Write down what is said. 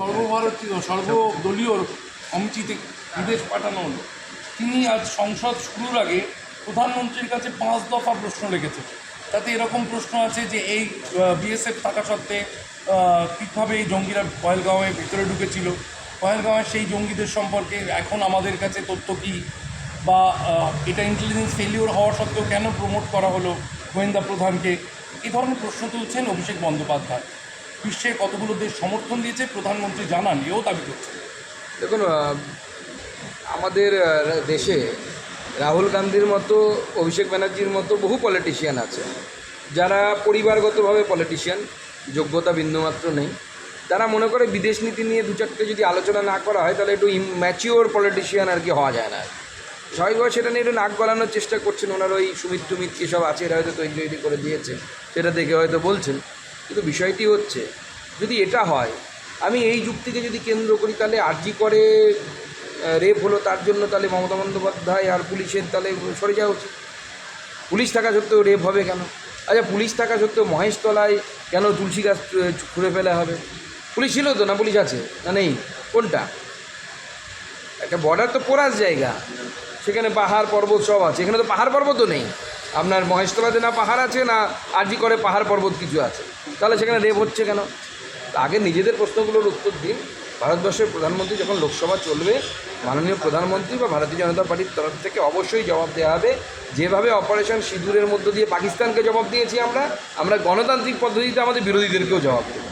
সর্বভারতীয়, সর্বদলীয় কমিটিতে বিদেশ পাঠানো হলো। তিনি আজ সংসদ শুরুর আগে প্রধানমন্ত্রীর কাছে পাঁচ দফা প্রশ্ন রেখেছেন। তাতে এরকম প্রশ্ন আছে যে এই বিএসএফ থাকা সত্ত্বে কীভাবে এই জঙ্গিরা পহেলগাঁওয়ে ভিতরে ঢুকেছিল। পহেলগাঁওয়ের সেই জঙ্গিদের সম্পর্কে এখন আমাদের কাছে তথ্য কী? বা এটা ইন্টেলিজেন্স ফেলিওর হওয়া সত্ত্বেও কেন প্রমোট করা হলো গোয়েন্দা প্রধানকে? এই ধরনের প্রশ্ন তুলছেন অভিষেক বন্দ্যোপাধ্যায়। বিশ্বের কতগুলো দেশ সমর্থন দিয়েছে প্রধানমন্ত্রী জানান, এও দাবি করছেন। দেখুন আমাদের দেশে রাহুল গান্ধীর মতো, অভিষেক ব্যানার্জির মতো বহু পলিটিশিয়ান আছে। যারা পরিবারগতভাবে পলিটিশিয়ান যোগ্যতা বিন্দুমাত্র নেই। তারা মনে করে বিদেশ নীতি নিয়ে দু চারটে যদি আলোচনা না করা হয়, তাহলে একটু ম্যাচিওর পলিটিশিয়ান আর কি হওয়া যায় না। স্বাভাবিকভাবে সেটা নিয়ে একটু নাক গলানোর চেষ্টা করছেন, ওনার ওই সুমিত টুমিত সব আছে, এরা হয়তো তৈরি তৈরি করে দিয়েছে, সেটা দেখে হয়তো বলছেন। কিন্তু বিষয়টি হচ্ছে, যদি এটা হয়, আমি এই যুক্তিকে যদি কেন্দ্র করি, তাহলে আর্জি করে রেপ হলো, তার জন্য তাহলে মমতা বন্দ্যোপাধ্যায় আর পুলিশের তাহলে সরে যাওয়া উচিত। পুলিশ থাকা সত্ত্বেও রেপ হবে কেন? আচ্ছা পুলিশ থাকা সত্ত্বেও মহেশতলায় কেন তুলসী গাছ খুঁড়ে ফেলা হবে? পুলিশ ছিল তো না পুলিশ আছে? না নেই? কোনটা? একটা বর্ডার তো পোরাস জায়গা। সেখানে পাহাড় পর্বত সব আছে। এখানে তো পাহাড় পর্বতও নেই। আপনার মহেশতলাতে না পাহাড় আছে, না আরজি করে পাহাড় পর্বত কিছু আছে। তাহলে সেখানে রেপ হচ্ছে কেন? আগে নিজেদের প্রশ্নগুলোর উত্তর দিন। ভারতবর্ষের প্রধানমন্ত্রী যখন লোকসভা চলবে, মাননীয় প্রধানমন্ত্রী বা ভারতীয় জনতা পার্টির তরফ থেকে অবশ্যই জবাব দেওয়া হবে। যেভাবে অপারেশন সিঁদুরের মধ্য দিয়ে পাকিস্তানকে জবাব দিয়েছি আমরা আমরা গণতান্ত্রিক পদ্ধতিতে আমাদের বিরোধীদেরকেও জবাব দেবো।